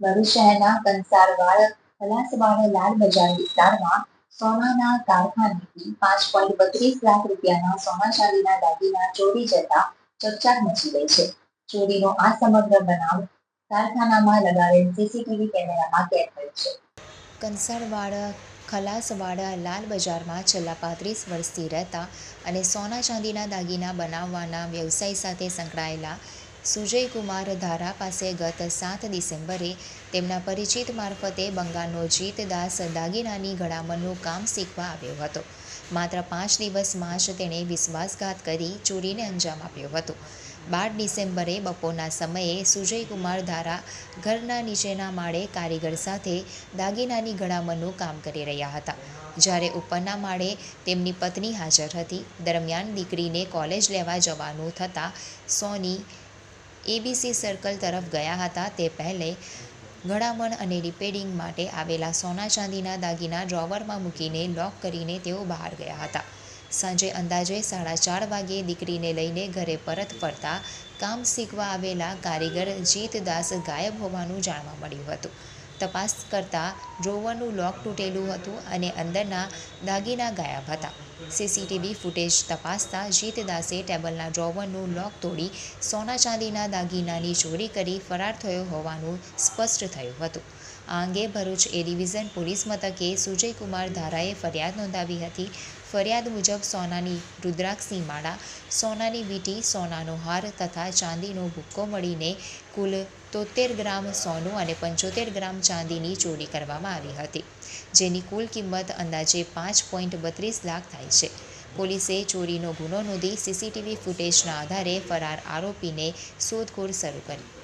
ભરૂચ શહેરના કંસારવાડ પલાસવાડ લાલ બજાર વિસ્તારમાં સોનાના કારખાનેથી પાંચ પોઈન્ટ બત્રીસ લાખ રૂપિયાના સોના ચાંદીના દાગીના ચોરી જતા ચકચાર મચી ગઈ છે. ચોરીનો આ સમગ્ર બનાવ કારખાનામાં લગાવેલ સીસીટીવી કેમેરામાં કેદ થયો છે. કંસારવાડ ખલાસવાડા લાલ બજારમાં છેલ્લા પાંત્રીસ વર્ષથી રહેતા અને સોના ચાંદીના દાગીના બનાવવાના વ્યવસાય સાથે સંકળાયેલા સુજયકુમાર ધારા પાસે ગત સાત ડિસેમ્બરે તેમના પરિચિત મારફતે બંગાળનો જીતદાસ દાગીનાની ઘડામણનું કામ શીખવા આવ્યો હતો. માત્ર પાંચ દિવસમાં જ તેણે વિશ્વાસઘાત કરી ચોરીને અંજામ આપ્યો હતો. બાર ડિસેમ્બરે બપોરના સમયે સુજયકુમાર ધારા ઘરના નીચેના માળે કારીગર સાથે દાગીનાની ઘડામણનું કામ કરી રહ્યા હતા. જ્યારે ઉપરના માળે તેમની પત્ની હાજર હતી. દરમિયાન દીકરીને કોલેજ લેવા જવાનું થતાં સોની એબીસી સર્કલ તરફ ગયા હતા તે પહેલે ઘડામણ અને રિપેરિંગ માટે આવેલા સોના ચાંદીના દાગીના ડ્રોવરમાં મૂકીને લોક કરીને તેઓ બહાર ગયા હતા. સાંજે અંદાજે સાડા ચાર વાગ્યે દીકરીને લઈને ઘરે પરત ફરતા કામ શીખવા આવેલા કારીગર જીતદાસ ગાયબ હોવાનું જાણવા મળ્યું હતું. તપાસ કરતાં ડ્રોવરનું લોક તૂટેલું હતું અને અંદરના દાગીના ગાયબ હતા. સીસીટીવી ફૂટેજ તપાસતા જીતદાસે ટેબલના ડ્રોવરનું લોક તોડી સોના ચાંદીના દાગીનાની ચોરી કરી ફરાર થયો હોવાનું સ્પષ્ટ થયું હતું. આ અંગે ભરૂચ એ ડિવિઝન પોલીસ મથકે સુજયકુમાર ધારાએ ફરિયાદ નોંધાવી હતી. ફરિયાદ મુજબ સોનાની રુદ્રાક્ષની માળા, સોનાની વીંટી, સોનાનો હાર તથા ચાંદીનો ભૂક્કો મળીને કુલ તોતેર ગ્રામ સોનું અને પંચોતેર ગ્રામ ચાંદીની ચોરી કરવામાં આવી હતી, જેની કુલ કિંમત અંદાજે પાંચ પોઈન્ટ બત્રીસ લાખ થાય છે. પોલીસે ચોરીનો ગુનો નોંધી સીસીટીવી ફૂટેજના આધારે ફરાર આરોપીને શોધખોળ શરૂ કરી.